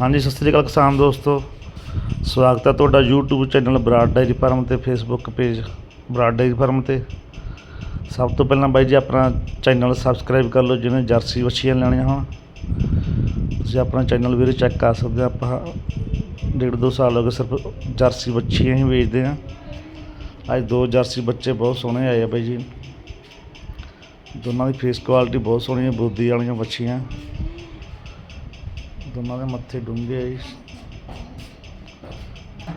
ਹਾਂਜੀ, ਸਤਿ ਸ੍ਰੀ ਅਕਾਲ ਕਿਸਾਨ ਦੋਸਤੋ। ਸਵਾਗਤ ਹੈ ਤੁਹਾਡਾ YouTube channel Brar dairy farm ਤੇ, Facebook page Brar dairy farm ਤੇ। ਸਭ ਤੋਂ ਪਹਿਲਾਂ ਬਾਈ ਜੀ, ਆਪਣਾ ਚੈਨਲ ਸਬਸਕ੍ਰਾਈਬ ਕਰ ਲਓ ਜਿਹਨੇ ਜਰਸੀ ਵੱਛੀਆਂ ਲੈਣੀਆਂ ਹੋਣ। ਤੁਸੀਂ ਆਪਣਾ ਚੈਨਲ ਵੀਰੇ ਚੈੱਕ ਕਰ ਸਕਦੇ ਹੋ, ਆਪਾਂ ਡੇਢ ਦੋ ਸਾਲ ਹੋ ਗਏ ਸਿਰਫ ਜਰਸੀ ਵੱਛੀਆਂ ਹੀ ਵੇਚਦੇ ਹਾਂ। ਅੱਜ ਦੋ ਜਰਸੀ ਬੱਚੇ ਬਹੁਤ ਸੋਹਣੇ ਆਏ ਆ ਬਾਈ ਜੀ। ਦੋਨਾਂ ਦੀ ਫੇਸ ਕੁਆਲਿਟੀ ਬਹੁਤ ਸੋਹਣੀ ਹੈ ਬੁੱਧੀ ਵਾਲੀਆਂ ਵੱਛੀਆਂ। ਦੋਨਾਂ ਦੇ ਮੱਥੇ ਡੂੰਘੇ ਆ ਜੀ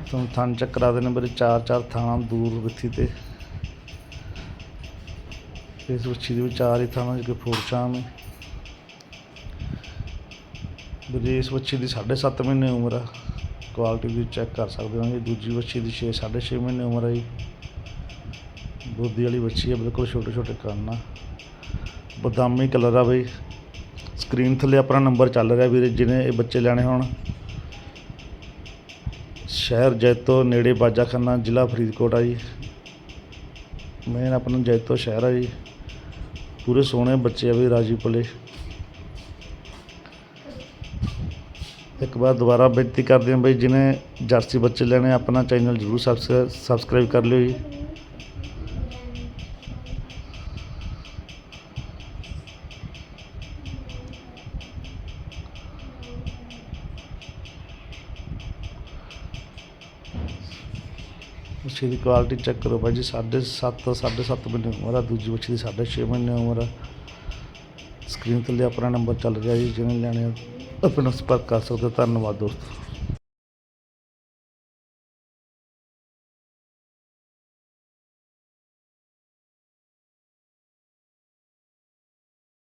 ਤੁਹਾਨੂੰ ਥਣ ਚੱਕਰਾ ਦੇ ਨੇ ਮੇਰੇ ਚਾਰ ਚਾਰ ਥਾਣਾ ਦੂਰ ਵਿੱਥੀ ਤੇ ਇਸ ਵੱਛੀ ਦੇ ਵਿੱਚ ਚਾਰ ਹੀ ਥਾਣਾ ਜਿਹੜੇ ਫੋਰਚਾਂ ਨੇ ਵੀਰੇ ਇਸ ਵੱਛੀ ਦੀ 7.5 ਮਹੀਨੇ ਉਮਰ ਆ। ਕੁਆਲਿਟੀ ਵੀ ਚੈੱਕ ਕਰ ਸਕਦੇ ਹੋ ਜੀ ਦੂਜੀ ਵੱਛੀ ਦੀ 6 6.5 ਮਹੀਨੇ ਉਮਰ ਹੈ ਜੀ। ਬੋਦੀ ਵਾਲੀ ਵੱਛੀ ਆ, ਬਿਲਕੁਲ ਛੋਟੇ ਛੋਟੇ ਕੰਨ ਆ। ਬਦਾਮੀ ਕਲਰ ਆ ਬਈ। ਸਕਰੀਨ ਥੱਲੇ ਆਪਣਾ ਨੰਬਰ ਚੱਲ ਰਿਹਾ ਵੀਰੇ, ਜਿਹਨੇ ਇਹ ਬੱਚੇ ਲੈਣੇ ਹੋਣ। ਸ਼ਹਿਰ ਜੈਤੋ, ਨੇੜੇ ਬਾਜਾਖਾਨਾ, ਜ਼ਿਲ੍ਹਾ ਫਰੀਦਕੋਟ ਆ ਜੀ। ਮੇਨ ਆਪਣਾ ਜੈਤੋ ਸ਼ਹਿਰ ਆ ਜੀ। ਪੂਰੇ ਸੋਹਣੇ ਬੱਚੇ ਆ ਵੀ ਰਾਜੀ ਪਲੇ ਇੱਕ ਵਾਰ ਦੁਬਾਰਾ ਬੇਨਤੀ ਕਰਦੇ ਹਾਂ ਬਈ, ਜਿਹਨੇ ਜਰਸੀ ਬੱਚੇ ਲੈਣੇ, ਆਪਣਾ ਚੈਨਲ ਜ਼ਰੂਰ ਸਬਸਕ੍ਰਾਈਬ ਕਰ ਲਿਓ ਜੀ। ਮੱਛੀ ਦੀ ਕੁਆਲਿਟੀ ਚੈੱਕ ਕਰੋ ਭਾਈ ਜੀ, ਸਾਢੇ ਸੱਤ ਸਾਢੇ ਸੱਤ ਮਹੀਨੇ ਉਮਰ ਆ, ਦੂਜੀ ਮੱਛੀ ਦੀ ਸਾਢੇ ਛੇ ਮਹੀਨੇ ਉਮਰ ਆ ਸਕਰੀਨ ਥੱਲੇ ਆਪਣਾ ਨੰਬਰ ਚੱਲ ਰਿਹਾ ਜੀ, ਜਿਹਨੇ ਲੈਣੇ ਆਪਣਾ ਸੰਪਰਕ ਕਰ ਸਕਦੇ ਹੋ। ਧੰਨਵਾਦ ਦੋਸਤੋ